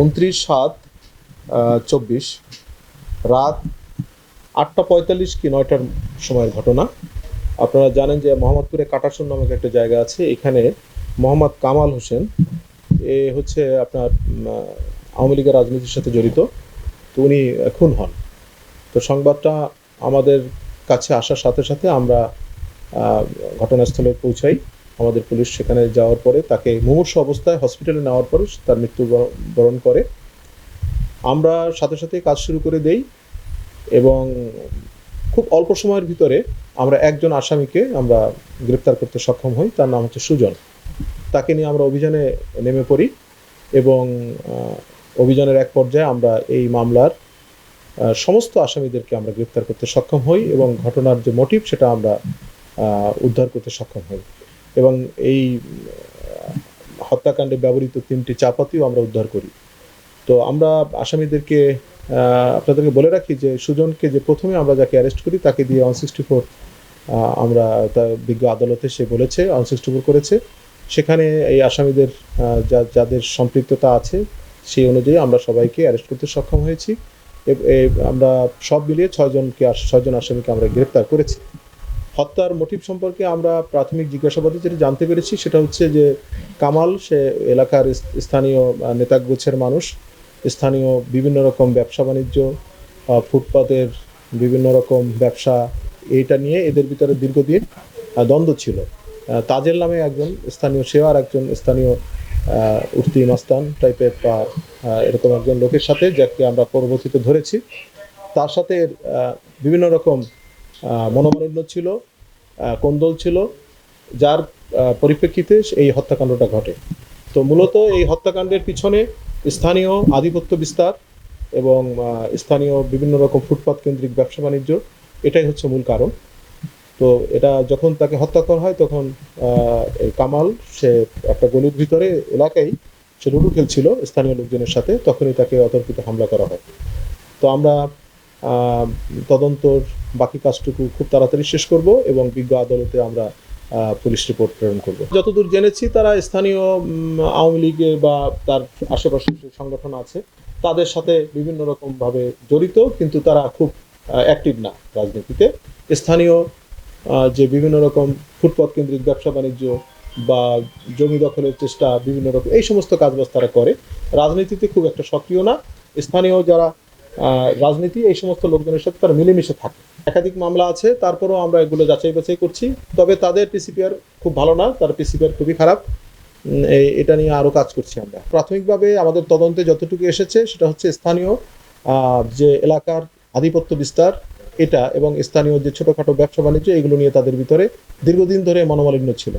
উনত্রিশ সাত চব্বিশ। রাত আটটা পঁয়তাল্লিশ কি নয়টার সময়ের ঘটনা। আপনারা জানেন যে মোহাম্মদপুরে কাটাসন নামক একটা জায়গা আছে। এখানে মোহাম্মদ কামাল হোসেন, এ হচ্ছে আপনার আওয়ামী লীগের রাজনীতির সাথে জড়িত। তো উনি খুন হন। তো সংবাদটা আমাদের কাছে আসার সাথে সাথে আমরা ঘটনাস্থলে পৌঁছাই। আমাদের পুলিশ সেখানে যাওয়ার পরে তাকে মুমূর্ষ অবস্থায় হসপিটালে নেওয়ার পরে তার মৃত্যু বরণ করে। আমরা সাথে সাথে কাজ শুরু করে দেই এবং খুব অল্প সময়ের ভিতরে আমরা একজন আসামিকে আমরা গ্রেপ্তার করতে সক্ষম হই, তার নাম হচ্ছে সুজন। তাকে নিয়ে আমরা অভিযানে নেমে পড়ি এবং অভিযানের এক পর্যায়ে আমরা এই মামলার সমস্ত আসামিদেরকে আমরা গ্রেপ্তার করতে সক্ষম হই এবং ঘটনার যে মোটিভ সেটা আমরা উদ্ধার করতে সক্ষম হই। এবং এই হত্যাকাণ্ডে ব্যবহৃত তিনটি চাপাতিও আমরা উদ্ধার করি। তো আমরা আসামিদেরকে আপনাদেরকে বলে রাখি যে সুজনকে যে প্রথমে আমরা যাকে অ্যারেস্ট করি, তাকে দিয়ে ওয়ান সিক্সটি ফোর আমরা তার বিজ্ঞ আদালতে সে বলেছে ওয়ান সিক্সটি ফোর করেছে। সেখানে এই আসামিদের যা- যাদের সম্পৃক্ততা আছে, সেই অনুযায়ী আমরা সবাইকে অ্যারেস্ট করতে সক্ষম হয়েছি। আমরা সব মিলিয়ে ছয়জনকে, ছয়জন আসামিকে আমরা গ্রেপ্তার করেছি। হত্যার মোটিভ সম্পর্কে আমরা প্রাথমিক জিজ্ঞাসাবাদে যেটা জানতে পেরেছি সেটা হচ্ছে যে কামাল সে এলাকার স্থানীয় আহ, নেতাগোছের মানুষ স্থানীয় বিভিন্ন রকম ব্যবসা বাণিজ্য ফুটপাতের বিভিন্ন রকম ব্যবসা এইটা নিয়ে এদের ভিতরে দীর্ঘদিন দ্বন্দ্ব ছিল। তাজের নামে একজন স্থানীয় সেও আর একজন স্থানীয় উঠতি মাস্তান টাইপের বা এরকম একজন লোকের সাথে যাকে আমরা পরবর্তীতে ধরেছি। তার সাথে বিভিন্ন রকম মনোমালিন্য ছিল কোন্দল ছিল, যার পরিপ্রেক্ষিতে এই হত্যাকাণ্ডটা ঘটে। তো মূলত এই হত্যাকাণ্ডের পিছনে স্থানীয় আধিপত্য বিস্তার এবং স্থানীয় বিভিন্ন রকম ফুটপাত কেন্দ্রিক ব্যবসা বাণিজ্য, এটাই হচ্ছে মূল কারণ। তো এটা যখন তাকে হত্যা করা হয়, তখন কামাল, সে একটা গলির ভিতরে এলাকায় সে লুডু খেলছিল স্থানীয় লোকজনের সাথে, তখনই তাকে অতর্কিত হামলা করা হয়। তো আমরা তদন্তর বাকি কাজটুকু খুব তাড়াতাড়ি শেষ করব এবং বিজ্ঞ আদালতে আমরা পুলিশ রিপোর্ট প্রেরণ করব। যতদূর জেনেছি তারা স্থানীয় আওয়ামী লীগের বা তার আশেপাশে যে সংগঠন আছে, তাদের সাথে বিভিন্ন রকম ভাবে জড়িত, কিন্তু তারা খুব অ্যাক্টিভ না রাজনীতিতে। স্থানীয় যে বিভিন্ন রকম ফুটপাত কেন্দ্রিক ব্যবসা বাণিজ্য বা জমি দখলের চেষ্টা, বিভিন্ন রকম, এই সমস্ত কাজবাজ তারা করে। রাজনীতিতে খুব একটা সক্রিয় না। স্থানীয় যারা রাজনীতি এই সমস্ত লোকজনের সাথে তারা মিলেমিশে থাকে। একাধিক মামলা আছে, তারপরেও আমরা এগুলো যাচাই বাছাই করছি। তবে তাদের পিসিপিআর খুব ভালো না, তার পিসিপিআর খুবই খারাপ। এটা নিয়ে আরও কাজ করছি আমরা। প্রাথমিকভাবে আমাদের তদন্তে যতটুকু এসেছে, সেটা হচ্ছে স্থানীয় যে এলাকার আধিপত্য বিস্তার, এটা এবং স্থানীয় যে ছোটোখাটো ব্যবসা বাণিজ্য, এগুলো নিয়ে তাদের ভিতরে দীর্ঘদিন ধরে মনোমালিন্য ছিল।